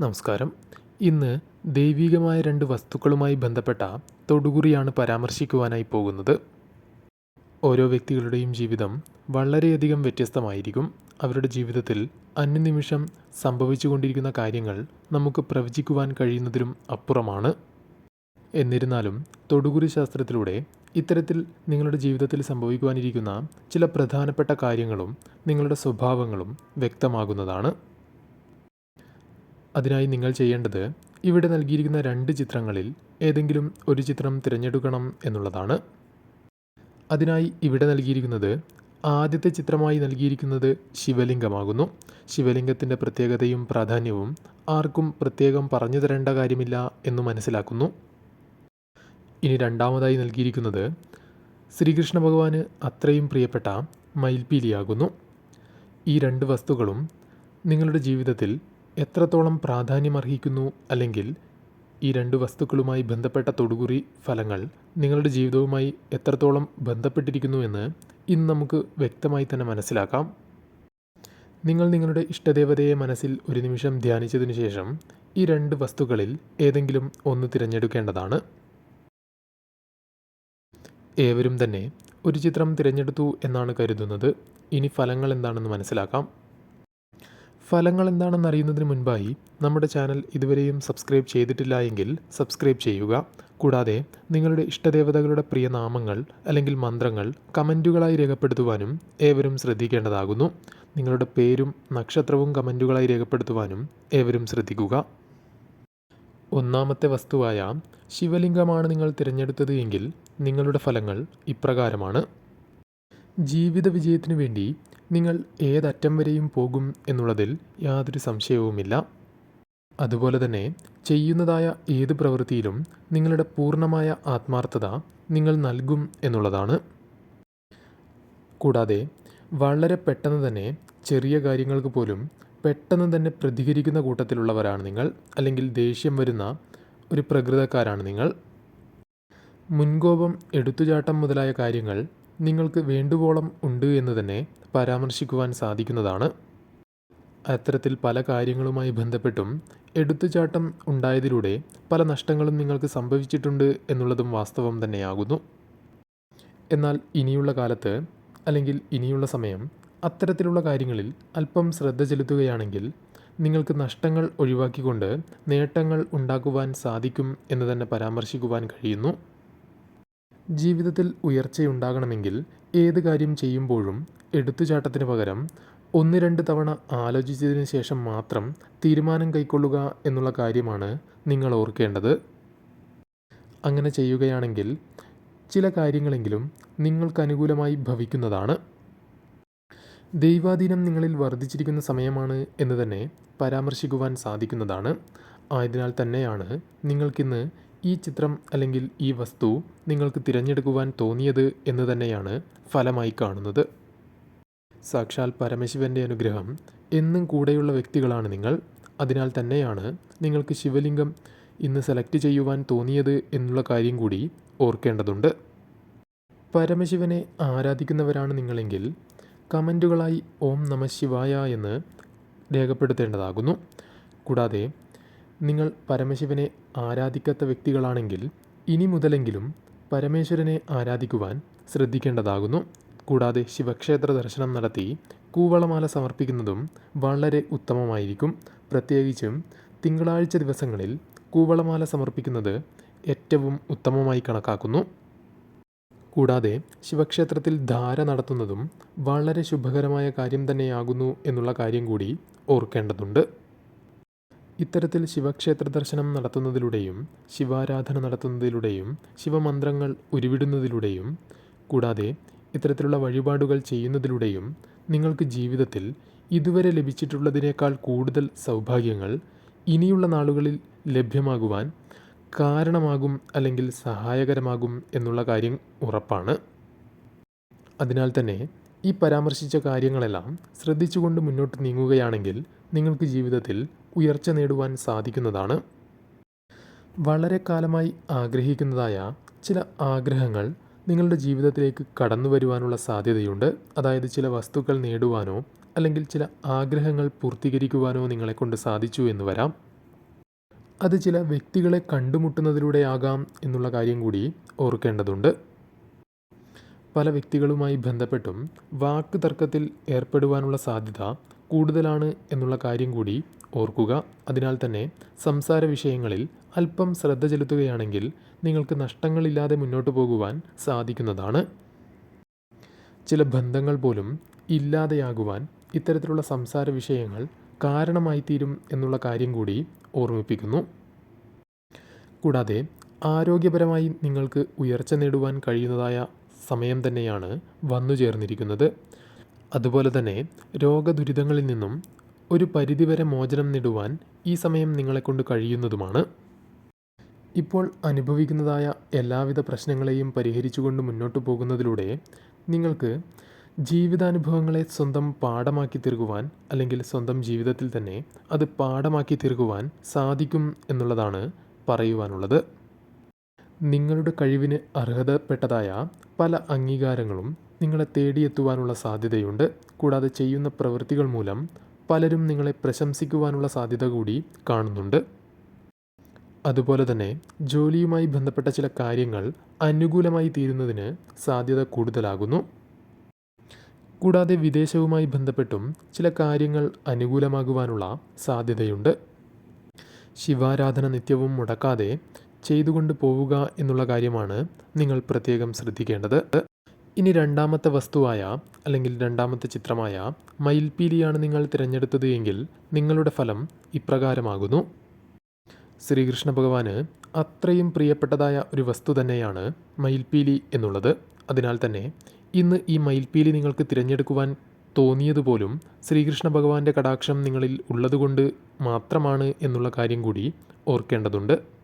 നമസ്കാരം. ഇന്ന് ദൈവികമായ രണ്ട് വസ്തുക്കളുമായി ബന്ധപ്പെട്ട തൊടുകുറിയാണ് പരാമർശിക്കുവാനായി പോകുന്നത്. ഓരോ വ്യക്തികളുടെയും ജീവിതം വളരെയധികം വ്യത്യസ്തമായിരിക്കും. അവരുടെ ജീവിതത്തിൽ അന്യനിമിഷം സംഭവിച്ചുകൊണ്ടിരിക്കുന്ന കാര്യങ്ങൾ നമുക്ക് പ്രവചിക്കുവാൻ കഴിയുന്നതിലും അപ്പുറമാണ്. എന്നിരുന്നാലും തൊടുകുറി ശാസ്ത്രത്തിലൂടെ ഇത്തരത്തിൽ നിങ്ങളുടെ ജീവിതത്തിൽ സംഭവിക്കുവാനിരിക്കുന്ന ചില പ്രധാനപ്പെട്ട കാര്യങ്ങളും നിങ്ങളുടെ സ്വഭാവങ്ങളും വ്യക്തമാകുന്നതാണ്. അതിനായി നിങ്ങൾ ചെയ്യേണ്ടത് ഇവിടെ നൽകിയിരിക്കുന്ന രണ്ട് ചിത്രങ്ങളിൽ ഏതെങ്കിലും ഒരു ചിത്രം തിരഞ്ഞെടുക്കണം എന്നുള്ളതാണ്. അതിനായി ഇവിടെ നൽകിയിരിക്കുന്നത് ആദ്യത്തെ ചിത്രമായി നൽകിയിരിക്കുന്നത് ശിവലിംഗമാകുന്നു. ശിവലിംഗത്തിന്റെ പ്രത്യേകതയും പ്രാധാന്യവും ആർക്കും പ്രത്യേകം പറഞ്ഞു തരേണ്ട കാര്യമില്ല എന്ന് മനസ്സിലാക്കുന്നു. ഇനി രണ്ടാമതായി നൽകിയിരിക്കുന്നത് ശ്രീകൃഷ്ണ ഭഗവാന് അത്രയും പ്രിയപ്പെട്ട മയിൽപീലിയാകുന്നു ഈ രണ്ട് വസ്തുക്കളും നിങ്ങളുടെ ജീവിതത്തിൽ എത്രത്തോളം പ്രാധാന്യമർഹിക്കുന്നു അല്ലെങ്കിൽ ഈ രണ്ട് വസ്തുക്കളുമായി ബന്ധപ്പെട്ട തൊടുകുറി ഫലങ്ങൾ നിങ്ങളുടെ ജീവിതവുമായി എത്രത്തോളം ബന്ധപ്പെട്ടിരിക്കുന്നു എന്ന് ഇന്ന് നമുക്ക് വ്യക്തമായി തന്നെ മനസ്സിലാക്കാം. നിങ്ങൾ നിങ്ങളുടെ ഇഷ്ടദേവതയെ മനസ്സിൽ ഒരു നിമിഷം ധ്യാനിച്ചതിനു ശേഷം ഈ രണ്ട് വസ്തുക്കളിൽ ഏതെങ്കിലും ഒന്ന് തിരഞ്ഞെടുക്കേണ്ടതാണ്. ഏവരും തന്നെ ഒരു ചിത്രം തിരഞ്ഞെടുത്തു എന്നാണ് കരുതുന്നത്. ഇനി ഫലങ്ങൾ എന്താണെന്ന് മനസ്സിലാക്കാം. ഫലങ്ങൾ എന്താണെന്ന് അറിയുന്നതിന് മുൻപായി നമ്മുടെ ചാനൽ ഇതുവരെയും സബ്സ്ക്രൈബ് ചെയ്തിട്ടില്ല എങ്കിൽ സബ്സ്ക്രൈബ് ചെയ്യുക. കൂടാതെ നിങ്ങളുടെ ഇഷ്ടദേവതകളുടെ പ്രിയ നാമങ്ങൾ അല്ലെങ്കിൽ മന്ത്രങ്ങൾ കമന്റുകളായി രേഖപ്പെടുത്തുവാനും ഏവരും ശ്രദ്ധിക്കേണ്ടതാകുന്നു. നിങ്ങളുടെ പേരും നക്ഷത്രവും കമന്റുകളായി രേഖപ്പെടുത്തുവാനും ഏവരും ശ്രദ്ധിക്കുക. ഒന്നാമത്തെ വസ്തുവായ ശിവലിംഗമാണ് നിങ്ങൾ തിരഞ്ഞെടുത്തത് എങ്കിൽ നിങ്ങളുടെ ഫലങ്ങൾ ഇപ്രകാരമാണ്. ജീവിത വിജയത്തിനു വേണ്ടി നിങ്ങൾ ഏതറ്റം വരെയും പോകും എന്നുള്ളതിൽ യാതൊരു സംശയവുമില്ല. അതുപോലെ തന്നെ ചെയ്യുന്നതായ ഏത് പ്രവൃത്തിയിലും നിങ്ങളുടെ പൂർണമായ ആത്മാർത്ഥത നിങ്ങൾ നൽകും എന്നുള്ളതാണ്. കൂടാതെ വളരെ പെട്ടെന്ന് തന്നെ ചെറിയ കാര്യങ്ങൾക്ക് പോലും പെട്ടെന്ന് തന്നെ പ്രതികരിക്കുന്ന കൂട്ടത്തിലുള്ളവരാണ് നിങ്ങൾ അല്ലെങ്കിൽ ദേഷ്യം വരുന്ന ഒരു പ്രകൃതക്കാരാണ് നിങ്ങൾ. മുൻകോപം എടുത്തുചാട്ടം മുതലായ കാര്യങ്ങൾ നിങ്ങൾക്ക് വേണ്ടുവോളം ഉണ്ട് എന്ന് തന്നെ പരാമർശിക്കുവാൻ സാധിക്കുന്നതാണ്. അത്തരത്തിൽ പല കാര്യങ്ങളുമായി ബന്ധപ്പെട്ടും എടുത്തുചാട്ടം ഉണ്ടായതിലൂടെ പല നഷ്ടങ്ങളും നിങ്ങൾക്ക് സംഭവിച്ചിട്ടുണ്ട് എന്നുള്ളതും വാസ്തവം തന്നെയാകുന്നു. എന്നാൽ ഇനിയുള്ള കാലത്ത് അല്ലെങ്കിൽ ഇനിയുള്ള സമയം അത്തരത്തിലുള്ള കാര്യങ്ങളിൽ അല്പം ശ്രദ്ധ ചെലുത്തുകയാണെങ്കിൽ നിങ്ങൾക്ക് നഷ്ടങ്ങൾ ഒഴിവാക്കിക്കൊണ്ട് നേട്ടങ്ങൾ ഉണ്ടാക്കുവാൻ സാധിക്കും എന്ന് തന്നെ പരാമർശിക്കുവാൻ കഴിയുന്നു. ജീവിതത്തിൽ ഉയർച്ചയുണ്ടാകണമെങ്കിൽ ഏത് കാര്യം ചെയ്യുമ്പോഴും എടുത്തുചാട്ടത്തിന് പകരം ഒന്ന് രണ്ട് തവണ ആലോചിച്ചതിന് ശേഷം മാത്രം തീരുമാനം കൈക്കൊള്ളുക എന്നുള്ള കാര്യമാണ് നിങ്ങൾ ഓർക്കേണ്ടത്. അങ്ങനെ ചെയ്യുകയാണെങ്കിൽ ചില കാര്യങ്ങളെങ്കിലും നിങ്ങൾക്ക് അനുകൂലമായി ഭവിക്കുന്നതാണ്. ദൈവാധീനം നിങ്ങളിൽ വർദ്ധിച്ചിരിക്കുന്ന സമയമാണ് എന്ന് തന്നെ പരാമർശിക്കുവാൻ സാധിക്കുന്നതാണ്. ആയതിനാൽ തന്നെയാണ് നിങ്ങൾക്കിന്ന് ഈ ചിത്രം അല്ലെങ്കിൽ ഈ വസ്തു നിങ്ങൾക്ക് തിരഞ്ഞെടുക്കുവാൻ തോന്നിയത് എന്ന് തന്നെയാണ് ഫലമായി കാണുന്നത്. സാക്ഷാൽ പരമശിവന്റെ അനുഗ്രഹം എന്നും കൂടെയുള്ള വ്യക്തികളാണ് നിങ്ങൾ. അതിനാൽ തന്നെയാണ് നിങ്ങൾക്ക് ശിവലിംഗം ഇന്ന് സെലക്ട് ചെയ്യുവാൻ തോന്നിയത് എന്നുള്ള കാര്യം കൂടി ഓർക്കേണ്ടതുണ്ട്. പരമശിവനെ ആരാധിക്കുന്നവരാണ് നിങ്ങളെങ്കിൽ കമന്റുകളായി ഓം നമ ശിവായ എന്ന് രേഖപ്പെടുത്തേണ്ടതാകുന്നു. കൂടാതെ നിങ്ങൾ പരമശിവനെ ആരാധിക്കാത്ത വ്യക്തികളാണെങ്കിൽ ഇനി മുതലെങ്കിലും പരമേശ്വരനെ ആരാധിക്കുവാൻ ശ്രദ്ധിക്കേണ്ടതാകുന്നു. കൂടാതെ ശിവക്ഷേത്ര ദർശനം നടത്തി കൂവളമാല സമർപ്പിക്കുന്നതും വളരെ ഉത്തമമായിരിക്കും. പ്രത്യേകിച്ചും തിങ്കളാഴ്ച ദിവസങ്ങളിൽ കൂവളമാല സമർപ്പിക്കുന്നത് ഏറ്റവും ഉത്തമമായി കണക്കാക്കുന്നു. കൂടാതെ ശിവക്ഷേത്രത്തിൽ ധാര നടത്തുന്നതും വളരെ ശുഭകരമായ കാര്യം തന്നെയാകുന്നു എന്നുള്ള കാര്യം കൂടി ഓർക്കേണ്ടതുണ്ട്. ഇത്തരത്തിൽ ശിവക്ഷേത്ര ദർശനം നടത്തുന്നതിലൂടെയും ശിവാരാധന നടത്തുന്നതിലൂടെയും ശിവമന്ത്രങ്ങൾ ഉരുവിടുന്നതിലൂടെയും കൂടാതെ ഇത്തരത്തിലുള്ള വഴിപാടുകൾ ചെയ്യുന്നതിലൂടെയും നിങ്ങൾക്ക് ജീവിതത്തിൽ ഇതുവരെ ലഭിച്ചിട്ടുള്ളതിനേക്കാൾ കൂടുതൽ സൗഭാഗ്യങ്ങൾ ഇനിയുള്ള നാളുകളിൽ ലഭ്യമാകുവാൻ കാരണമാകും അല്ലെങ്കിൽ സഹായകരമാകും എന്നുള്ള കാര്യം ഉറപ്പാണ്. അതിനാൽ തന്നെ ഈ പരാമർശിച്ച കാര്യങ്ങളെല്ലാം ശ്രദ്ധിച്ചുകൊണ്ട് മുന്നോട്ട് നീങ്ങുകയാണെങ്കിൽ നിങ്ങൾക്ക് ജീവിതത്തിൽ ഉയർച്ച നേടുവാൻ സാധിക്കുന്നതാണ്. വളരെ കാലമായി ആഗ്രഹിക്കുന്നതായ ചില ആഗ്രഹങ്ങൾ നിങ്ങളുടെ ജീവിതത്തിലേക്ക് കടന്നു വരുവാനുള്ള സാധ്യതയുണ്ട്. അതായത് ചില വസ്തുക്കൾ നേടുവാനോ അല്ലെങ്കിൽ ചില ആഗ്രഹങ്ങൾ പൂർത്തീകരിക്കുവാനോ നിങ്ങളെക്കൊണ്ട് സാധിച്ചു എന്ന് വരാം. അത് ചില വ്യക്തികളെ കണ്ടുമുട്ടുന്നതിലൂടെയാകാം എന്നുള്ള കാര്യം കൂടി ഓർക്കേണ്ടതുണ്ട്. പല വ്യക്തികളുമായി ബന്ധപ്പെട്ടും വാക്ക് തർക്കത്തിൽ ഏർപ്പെടുവാനുള്ള സാധ്യത കൂടുതലാണ് എന്നുള്ള കാര്യം കൂടി ഓർക്കുക. അതിനാൽ തന്നെ സംസാര വിഷയങ്ങളിൽ അല്പം ശ്രദ്ധ ചെലുത്തുകയാണെങ്കിൽ നിങ്ങൾക്ക് നഷ്ടങ്ങളില്ലാതെ മുന്നോട്ട് പോകുവാൻ സാധിക്കുന്നതാണ്. ചില ബന്ധങ്ങൾ പോലും ഇല്ലാതെയാകുവാൻ ഇത്തരത്തിലുള്ള സംസാര വിഷയങ്ങൾ കാരണമായി തീരും എന്നുള്ള കാര്യം കൂടി ഓർമ്മിപ്പിക്കുന്നു. കൂടാതെ ആരോഗ്യപരമായി നിങ്ങൾക്ക് ഉയർച്ച നേടുവാൻ കഴിയുന്നതായ സമയം തന്നെയാണ് വന്നു ചേർന്നിരിക്കുന്നത്. അതുപോലെ തന്നെ രോഗദുരിതങ്ങളിൽ നിന്നും ഒരു പരിധിവരെ മോചനം നേടുവാൻ ഈ സമയം നിങ്ങളെക്കൊണ്ട് കഴിയുന്നതുമാണ്. ഇപ്പോൾ അനുഭവിക്കുന്നതായ എല്ലാവിധ പ്രശ്നങ്ങളെയും പരിഹരിച്ചുകൊണ്ട് മുന്നോട്ട് പോകുന്നതിലൂടെ നിങ്ങൾക്ക് ജീവിതാനുഭവങ്ങളെ സ്വന്തം പാഠമാക്കി തീർക്കുവാൻ അല്ലെങ്കിൽ സ്വന്തം ജീവിതത്തിൽ തന്നെ അത് പാഠമാക്കി തീർക്കുവാൻ സാധിക്കും എന്നുള്ളതാണ് പറയുവാനുള്ളത്. നിങ്ങളുടെ കഴിവിന് അർഹതപ്പെട്ടതായ പല അംഗീകാരങ്ങളും നിങ്ങളെ തേടിയെത്തുവാനുള്ള സാധ്യതയുണ്ട്. കൂടാതെ ചെയ്യുന്ന പ്രവൃത്തികൾ മൂലം പലരും നിങ്ങളെ പ്രശംസിക്കുവാനുള്ള സാധ്യത കൂടി കാണുന്നുണ്ട്. അതുപോലെ തന്നെ ജോലിയുമായി ബന്ധപ്പെട്ട ചില കാര്യങ്ങൾ അനുകൂലമായി തീരുന്നതിന് സാധ്യത കൂടുതലാകുന്നു. കൂടാതെ വിദേശവുമായി ബന്ധപ്പെട്ടും ചില കാര്യങ്ങൾ അനുകൂലമാകുവാനുള്ള സാധ്യതയുണ്ട്. ശിവാരാധന നിത്യവും മുടക്കാതെ ചെയ്തുകൊണ്ട് പോവുക എന്നുള്ള കാര്യമാണ് നിങ്ങൾ പ്രത്യേകം ശ്രദ്ധിക്കേണ്ടത്. ഇനി രണ്ടാമത്തെ വസ്തുവായ അല്ലെങ്കിൽ രണ്ടാമത്തെ ചിത്രമായ മയിൽപീലിയാണ് നിങ്ങൾ തിരഞ്ഞെടുത്തത് എങ്കിൽ നിങ്ങളുടെ ഫലം ഇപ്രകാരമാകുന്നു. ശ്രീകൃഷ്ണ ഭഗവാന് അത്രയും പ്രിയപ്പെട്ടതായ ഒരു വസ്തു തന്നെയാണ് മയിൽപീലി എന്നുള്ളത്. അതിനാൽ തന്നെ ഇന്ന് ഈ മയിൽപീലി നിങ്ങൾക്ക് തിരഞ്ഞെടുക്കുവാൻ തോന്നിയതുപോലും ശ്രീകൃഷ്ണ ഭഗവാന്റെ കടാക്ഷം നിങ്ങളിൽ ഉള്ളതുകൊണ്ട് മാത്രമാണ് എന്നുള്ള കാര്യം കൂടി ഓർക്കേണ്ടതുണ്ട്.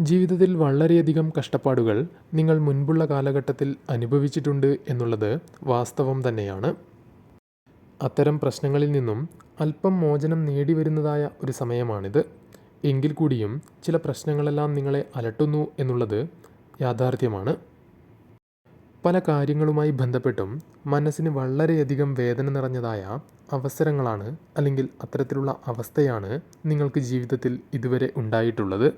ജീവിതത്തിൽ വളരെയധികം കഷ്ടപ്പാടുകൾ നിങ്ങൾ മുൻപുള്ള കാലഘട്ടത്തിൽ അനുഭവിച്ചിട്ടുണ്ട് എന്നുള്ളത് വാസ്തവം തന്നെയാണ്. അത്തരം പ്രശ്നങ്ങളിൽ നിന്നും അല്പം മോചനം നേടിവരുന്നതായ ഒരു സമയമാണിത്. എങ്കിൽ കൂടിയും ചില പ്രശ്നങ്ങളെല്ലാം നിങ്ങളെ അലട്ടുന്നു എന്നുള്ളത് യാഥാർത്ഥ്യമാണ്. പല കാര്യങ്ങളുമായി ബന്ധപ്പെട്ടും മനസ്സിന് വളരെയധികം വേദന നിറഞ്ഞതായ അവസരങ്ങളാണ് അല്ലെങ്കിൽ അത്തരത്തിലുള്ള അവസ്ഥയാണ് നിങ്ങൾക്ക് ജീവിതത്തിൽ ഇതുവരെ ഉണ്ടായിട്ടുള്ളത്.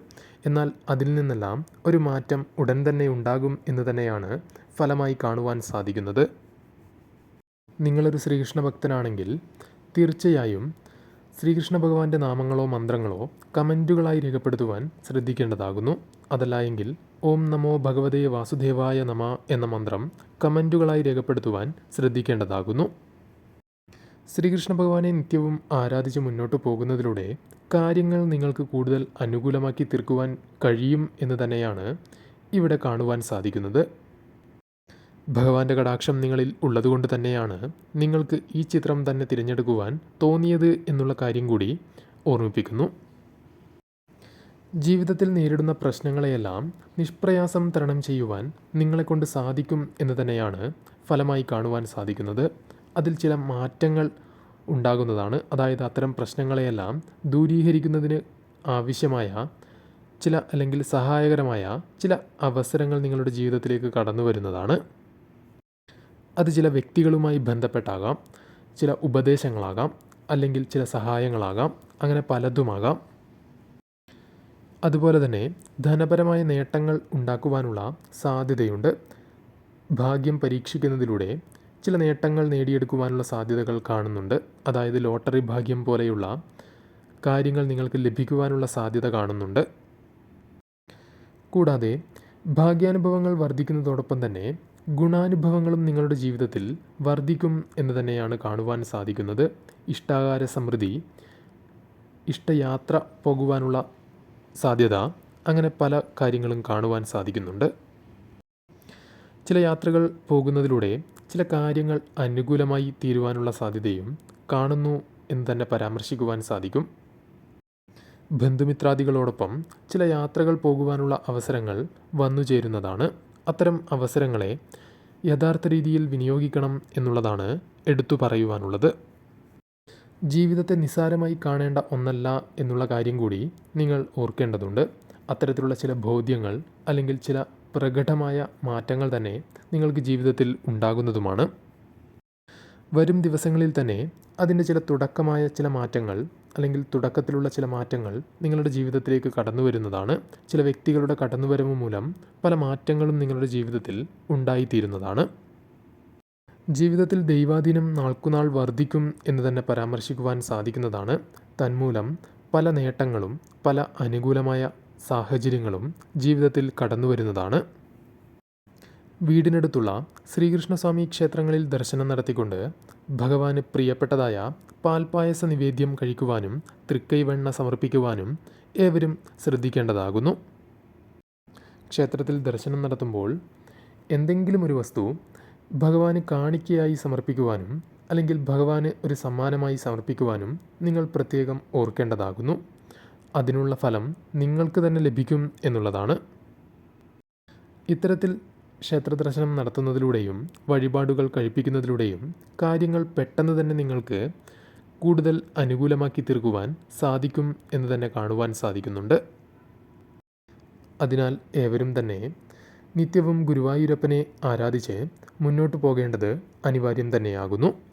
എന്നാൽ അതിൽ നിന്നെല്ലാം ഒരു മാറ്റം ഉടൻ തന്നെ ഉണ്ടാകും എന്ന് തന്നെയാണ് ഫലമായി കാണുവാൻ സാധിക്കുന്നത്. നിങ്ങളൊരു ശ്രീകൃഷ്ണ ഭക്തനാണെങ്കിൽ തീർച്ചയായും ശ്രീകൃഷ്ണ ഭഗവാന്റെ നാമങ്ങളോ മന്ത്രങ്ങളോ കമന്റുകളായി രേഖപ്പെടുത്തുവാൻ ശ്രദ്ധിക്കേണ്ടതാകുന്നു. അതല്ല എങ്കിൽ ഓം നമോ ഭഗവതേ വാസുദേവായ നമ എന്ന മന്ത്രം കമന്റുകളായി രേഖപ്പെടുത്തുവാൻ ശ്രദ്ധിക്കേണ്ടതാകുന്നു. ശ്രീകൃഷ്ണ ഭഗവാനെ നിത്യവും ആരാധിച്ച് മുന്നോട്ട് പോകുന്നതിലൂടെ കാര്യങ്ങൾ നിങ്ങൾക്ക് കൂടുതൽ അനുകൂലമാക്കി തീർക്കുവാൻ കഴിയും എന്ന് തന്നെയാണ് ഇവിടെ കാണുവാൻ സാധിക്കുന്നത്. ഭഗവാന്റെ കടാക്ഷം നിങ്ങളിൽ ഉള്ളതുകൊണ്ട് തന്നെയാണ് നിങ്ങൾക്ക് ഈ ചിത്രം തന്നെ തിരഞ്ഞെടുക്കുവാൻ തോന്നിയത് എന്നുള്ള കാര്യം കൂടി ഓർമ്മിപ്പിക്കുന്നു. ജീവിതത്തിൽ നേരിടുന്ന പ്രശ്നങ്ങളെയെല്ലാം നിഷ്പ്രയാസം തരണം ചെയ്യുവാൻ നിങ്ങളെക്കൊണ്ട് സാധിക്കും എന്ന് തന്നെയാണ് ഫലമായി കാണുവാൻ സാധിക്കുന്നത്. അതിൽ ചില മാറ്റങ്ങൾ ഉണ്ടാകുന്നതാണ്. അതായത് അത്തരം പ്രശ്നങ്ങളെയെല്ലാം ദൂരീകരിക്കുന്നതിന് ആവശ്യമായ ചില അല്ലെങ്കിൽ സഹായകരമായ ചില അവസരങ്ങൾ നിങ്ങളുടെ ജീവിതത്തിലേക്ക് കടന്നു വരുന്നതാണ്. അത് ചില വ്യക്തികളുമായി ബന്ധപ്പെട്ടാകാം ചില ഉപദേശങ്ങളാകാം അല്ലെങ്കിൽ ചില സഹായങ്ങളാകാം അങ്ങനെ പലതുമാകാം. അതുപോലെ തന്നെ ധനപരമായ നേട്ടങ്ങൾ ഉണ്ടാക്കുവാനുള്ള സാധ്യതയുണ്ട്. ഭാഗ്യം പരീക്ഷിക്കുന്നതിലൂടെ ചില നേട്ടങ്ങൾ നേടിയെടുക്കുവാനുള്ള സാധ്യതകൾ കാണുന്നുണ്ട്. അതായത് ലോട്ടറി ഭാഗ്യം പോലെയുള്ള കാര്യങ്ങൾ നിങ്ങൾക്ക് ലഭിക്കുവാനുള്ള സാധ്യത കാണുന്നുണ്ട്. കൂടാതെ ഭാഗ്യാനുഭവങ്ങൾ വർദ്ധിക്കുന്നതോടൊപ്പം തന്നെ ഗുണാനുഭവങ്ങളും നിങ്ങളുടെ ജീവിതത്തിൽ വർദ്ധിക്കും എന്ന് തന്നെയാണ് കാണുവാൻ സാധിക്കുന്നത്. ഇഷ്ടാകാര സമൃദ്ധി ഇഷ്ടയാത്ര പോകുവാനുള്ള സാധ്യത അങ്ങനെ പല കാര്യങ്ങളും കാണുവാൻ സാധിക്കുന്നുണ്ട്. ചില യാത്രകൾ പോകുന്നതിലൂടെ ചില കാര്യങ്ങൾ അനുകൂലമായി തീരുവാനുള്ള സാധ്യതയും കാണുന്നു എന്ന് തന്നെ പരാമർശിക്കുവാൻ സാധിക്കും. ബന്ധുമിത്രാദികളോടൊപ്പം ചില യാത്രകൾ പോകുവാനുള്ള അവസരങ്ങൾ വന്നു ചേരുന്നതാണ്. അത്തരം അവസരങ്ങളെ യഥാർത്ഥ രീതിയിൽ വിനിയോഗിക്കണം എന്നുള്ളതാണ് എടുത്തു പറയുവാനുള്ളത്. ജീവിതത്തെ നിസ്സാരമായി കാണേണ്ട ഒന്നല്ല എന്നുള്ള കാര്യം കൂടി നിങ്ങൾ ഓർക്കേണ്ടതുണ്ട്. അത്തരത്തിലുള്ള ചില ബോധ്യങ്ങൾ അല്ലെങ്കിൽ ചില പ്രകടമായ മാറ്റങ്ങൾ തന്നെ നിങ്ങൾക്ക് ജീവിതത്തിൽ ഉണ്ടാകുന്നതുമാണ്. വരും ദിവസങ്ങളിൽ തന്നെ അതിന്റെ ചില തുടക്കമായ ചില മാറ്റങ്ങൾ അല്ലെങ്കിൽ തുടക്കത്തിലുള്ള ചില മാറ്റങ്ങൾ നിങ്ങളുടെ ജീവിതത്തിലേക്ക് കടന്നു വരുന്നതാണ്. ചില വ്യക്തികളുടെ കടന്നുവരവ് മൂലം പല മാറ്റങ്ങളും നിങ്ങളുടെ ജീവിതത്തിൽ ഉണ്ടായിത്തീരുന്നതാണ്. ജീവിതത്തിൽ ദൈവാധീനം നാൾക്കുനാൾ വർദ്ധിക്കും എന്ന് തന്നെ പരാമർശിക്കുവാൻ സാധിക്കുന്നതാണ്. തന്മൂലം പല നേട്ടങ്ങളും പല അനുകൂലമായ സാഹചര്യങ്ങളും ജീവിതത്തിൽ കടന്നു വരുന്നതാണ് വീടിനടുത്തുള്ള ശ്രീകൃഷ്ണസ്വാമി ക്ഷേത്രങ്ങളിൽ ദർശനം നടത്തിക്കൊണ്ട് ഭഗവാന് പ്രിയപ്പെട്ടതായ പാൽപ്പായസ നിവേദ്യം കഴിക്കുവാനും തൃക്കൈവെണ്ണ സമർപ്പിക്കുവാനും ഏവരും ശ്രദ്ധിക്കേണ്ടതാകുന്നു. ക്ഷേത്രത്തിൽ ദർശനം നടത്തുമ്പോൾ എന്തെങ്കിലും ഒരു വസ്തു ഭഗവാന് കാണിക്കയായി സമർപ്പിക്കുവാനും അല്ലെങ്കിൽ ഭഗവാന് ഒരു സമ്മാനമായി സമർപ്പിക്കുവാനും നിങ്ങൾ പ്രത്യേകം ഓർക്കേണ്ടതാകുന്നു. അതിനുള്ള ഫലം നിങ്ങൾക്ക് തന്നെ ലഭിക്കും എന്നുള്ളതാണ്. ഇത്തരത്തിൽ ക്ഷേത്രദർശനം നടത്തുന്നതിലൂടെയും വഴിപാടുകൾ കഴിപ്പിക്കുന്നതിലൂടെയും കാര്യങ്ങൾ പെട്ടെന്ന് തന്നെ നിങ്ങൾക്ക് കൂടുതൽ അനുകൂലമാക്കി തീർക്കുവാൻ സാധിക്കും എന്ന് തന്നെ കാണുവാൻ സാധിക്കുന്നുണ്ട്. അതിനാൽ ഏവരും തന്നെ നിത്യവും ഗുരുവായൂരപ്പനെ ആരാധിച്ച് മുന്നോട്ട് പോകേണ്ടത് അനിവാര്യം തന്നെയാകുന്നു.